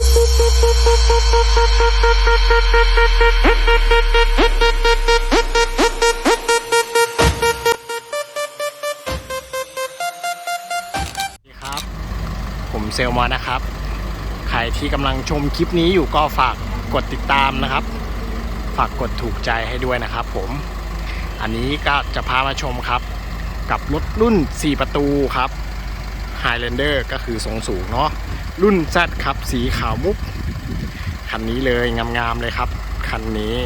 สวัสดีครับ ผมเซลมอนะครับ ใครที่กำลังชมคลิปนี้อยู่ก็ฝากกดติดตามนะครับ ฝากกดถูกใจให้ด้วยนะครับผม อันนี้ก็จะพามาชมครับ กับรถรุ่น 4 ประตูครับ Highlander ก็คือทรงสูงเนาะ รุ่น Z ครับสีขาวมุก คันนี้เลยงามๆเลยครับ คันนี้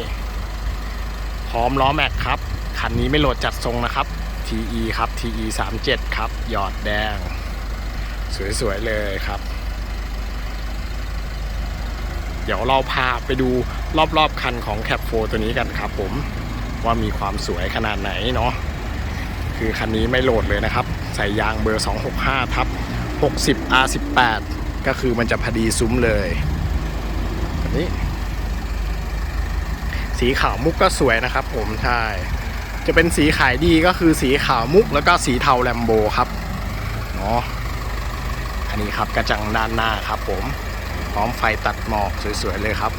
พร้อมล้อแม็กครับ คันนี้ไม่โหลดจัดทรงนะครับ TE ครับ TE 37ครับ หยอดแดง สวยๆเลยครับ เดี๋ยวเราพาไปดูรอบๆคันของแคปโฟตัวนี้กันครับผมว่ามีความสวยขนาดไหนเนาะคือคันนี้ไม่โหลดเลยนะครับ ใส่ยางเบอร์ 265 ทับ 60 R18 ก็คือมันจะพอดีซุ้มเลยแบบนี้ สีขาวมุกก็สวยนะครับ ผมใช่จะเป็นสีขายดีก็คือสีขาวมุกแล้วก็สีเทาแลมโบครับเนาะอันนี้ครับกระจังด้านหน้าครับ ผมพร้อมไฟตัดหมอกสวยๆเลยครับ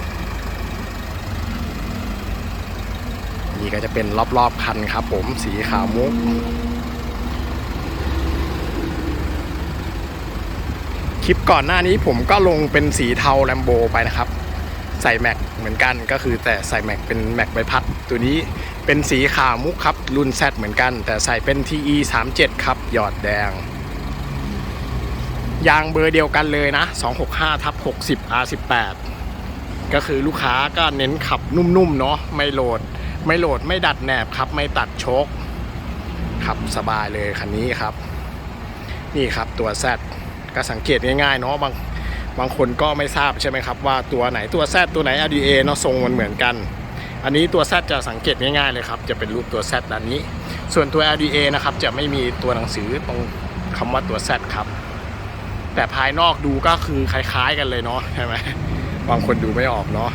นี่ก็จะเป็นรอบๆคันครับ ผมสีขาวมุก คลิปก่อนหน้านี้ผมก็ลงเป็นสีเทาแลมโบไปนะครับ ใส่แม็กเหมือนกันก็คือแต่ใส่แม็กเป็นแม็กใบพัด ตัวนี้เป็นสีขาวมุกครับ รุ่น Z เหมือนกัน แต่ใส่เป็น TE 37ครับ หยอดแดง ยางเบอร์เดียวกันเลยนะ 265ทับ60 R18 ก็คือลูกค้าก็เน้นขับนุ่มๆเนาะไม่โหลด ไม่โหลดไม่ดัดแหนบครับ ไม่ตัดโชคขับสบายเลยคันนี้ครับ นี่ครับตัว Z ก็สังเกตง่ายๆเนาะบางบางคนก็ไม่ทราบใช่ไหมครับว่าตัวไหนตัว Z ตัวไหน RDA เนาะทรงมันเหมือนกัน อันนี้ตัว Z จะสังเกตง่ายๆเลยครับจะเป็นรูปตัว Z ด้านนี้ ส่วนตัว RDA นะครับจะไม่มีตัวหนังสือตรงคำว่าตัว Z ครับแต่ภายนอกดูก็คือคล้ายๆกันเลยเนาะใช่ไหมบางคนดูไม่ออกเนาะ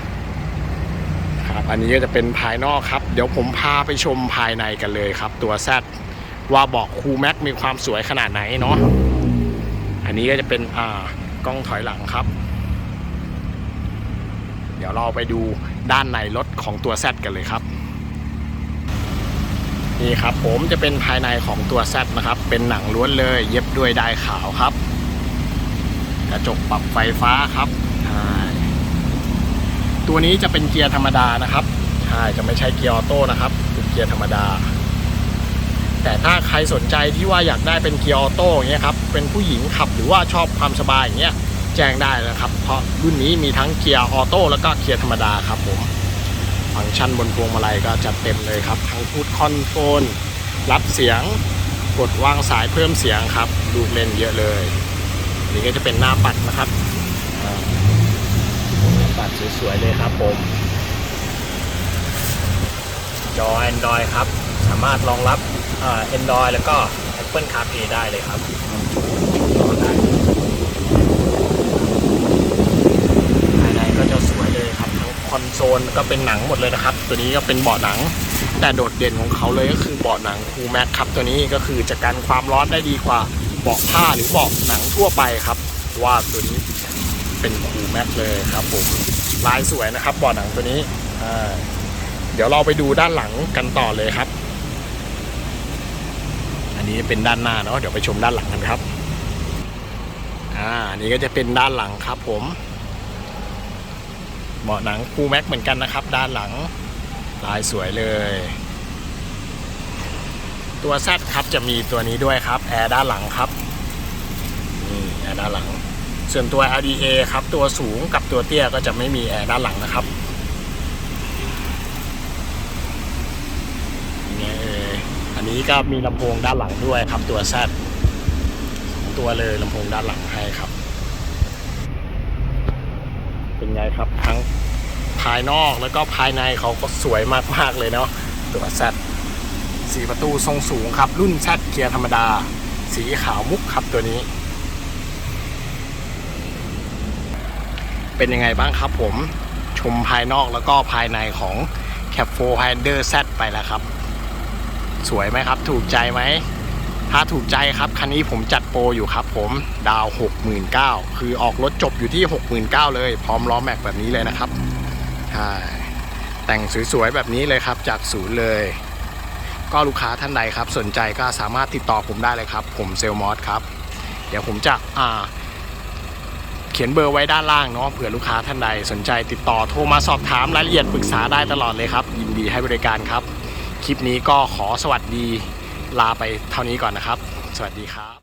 ครับอันนี้ก็จะเป็นภายนอกครับ เดี๋ยวผมพาไปชมภายในกันเลยครับ ตัว Z ว่าบอกคูแม็กมีความสวยขนาดไหนเนาะ อันนี้ก็จะเป็นอ่ากล้องถอยหลังครับ เดี๋ยวเราไปดูด้านในรถของตัว Z กันเลยครับนี่ครับผมจะเป็นภายในของตัว Z นะครับ เป็นหนังล้วนเลย เย็บด้วยด้ายขาวครับ กระจกปรับไฟฟ้าครับใช่ตัวนี้จะเป็นเกียร์ธรรมดานะครับใช่จะไม่ใช่เกียร์ออโต้นะครับเป็นเกียร์ธรรมดา แต่ถ้าใครสนใจที่ว่าอยากได้เป็นเกียร์ออโต้เงี้ยครับเป็นผู้หญิงขับหรือว่าชอบความสบายอย่างเงี้ยแจ้งได้นะครับ เพราะรุ่นนี้มีทั้งเกียร์ออโต้แล้วก็เกียร์ธรรมดาครับผมฟังก์ชันบนพวงมาลัยก็จัดเต็มเลยครับ ทั้งพูดคอนโทรลรับเสียงกดวางสายเพิ่มเสียงครับลูเล่นเยอะเลยนนี้ก็จะเป็นหน้าปัดนะครับปัดสวยๆเลยครับผมจอ Android ครับ สามารถรองรับเอ่อ Android แล้วก็ Apple CarPlay ได้เลยครับภายในก็จะสวยเลยครับทั้งคอนโซลก็เป็นหนังหมดเลยนะครับ ตัวนี้ก็เป็นเบาะหนัง แต่โดดเด่นของเขาเลยก็คือเบาะหนังคูแม็กครับ ตัวนี้ก็คือจะกันความร้อนได้ดีกว่าเบาะผ้าหรือเบาะหนังทั่วไปครับว่าตัวนี้เป็นคูแม็กเลยครับผมลายสวยนะครับเบาะหนังตัวนี้เดี๋ยวเราไปดูด้านหลังกันต่อเลยครับ นี้เป็นด้านหน้าเนาะเดี๋ยวไปชมด้านหลังกันครับอ่านนี้ก็จะเป็นด้านหลังครับ ผมเบาะหนังคูแม็กเหมือนกันนะครับ ด้านหลังลายสวยเลย ตัวแซดครับจะมีตัวนี้ด้วยครับแอร์ด้านหลังครับนี่แอร์ด้านหลัง ส่วนตัว LDA ครับ ตัวสูงกับตัวเตี้ยก็จะไม่มีแอร์ด้านหลังนะครับนี่เอันนี้ก็มีลำโพงด้านหลังด้วยครับ ตัว Z สองตัวเลยลำโพงด้านหลังให้ครับ เป็นไงครับทั้งภายนอกแล้วก็ภายในเขาก็สวยมากๆเลยเนาะตัว Z สีประตูทรงสูงครับ รุ่น Z เกียร์ธรรมดา สีขาวมุกครับตัวนี้ เป็นยังไงบ้างครับผมชมภายนอกแล้วก็ภายในของ c a p 4 Highlander Z ไปแล้วครับ สวยไหมครับ ถูกใจไหม ถ้าถูกใจครับ คันนี้ผมจัดโปรอยู่ครับผมดาว 69,000คือออกรถจบอยู่ที่ 69,000เลย พร้อมล้อแม็กแบบนี้เลยนะครับใช่แต่งสวยๆแบบนี้เลยครับ จากศูนย์เลย ก็ลูกค้าท่านใดครับ สนใจก็สามารถติดต่อผมได้เลยครับ ผมเซลมอสครับ เดี๋ยวผมจะอ่าเขียนเบอร์ไว้ด้านล่างเนาะเผื่อลูกค้าท่านใดสนใจติดต่อโทรมาสอบถามรายละเอียดปรึกษาได้ตลอดเลยครับ ยินดีให้บริการครับ คลิปนี้ก็ขอสวัสดีลาไปเท่านี้ก่อนนะครับ สวัสดีครับ